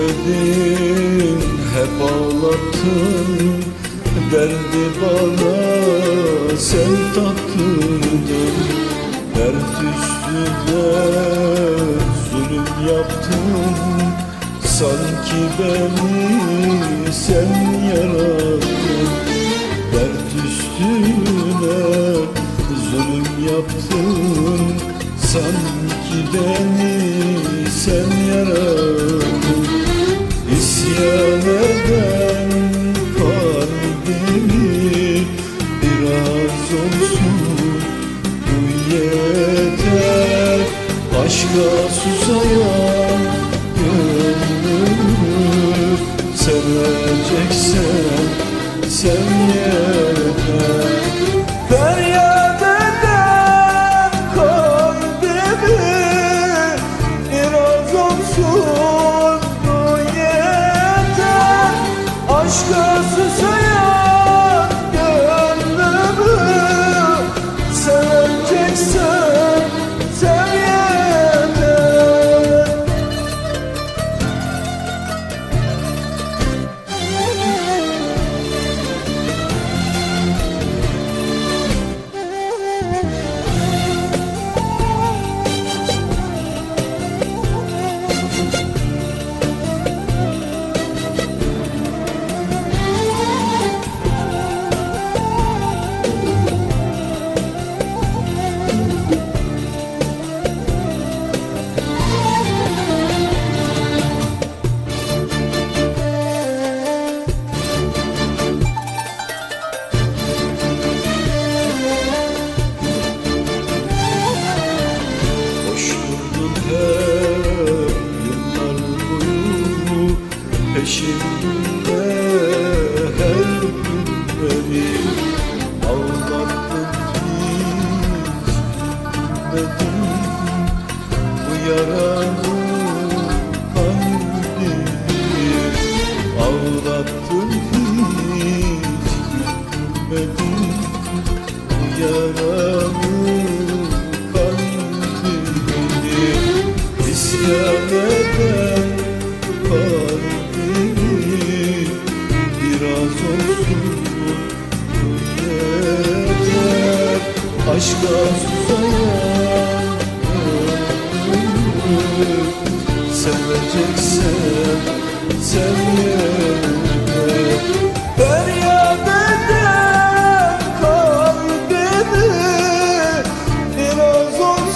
affedin Hep ağlattın derdi bana Sen tatlıydın Dert üstüne zulüm yaptın Sanki beni sen yarattın. Dert üstüne zulüm yaptın Sanki beni seveceksen sen yeter Peşimde her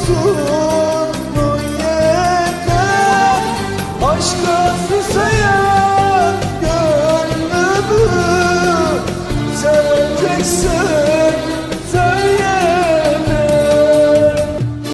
Oh.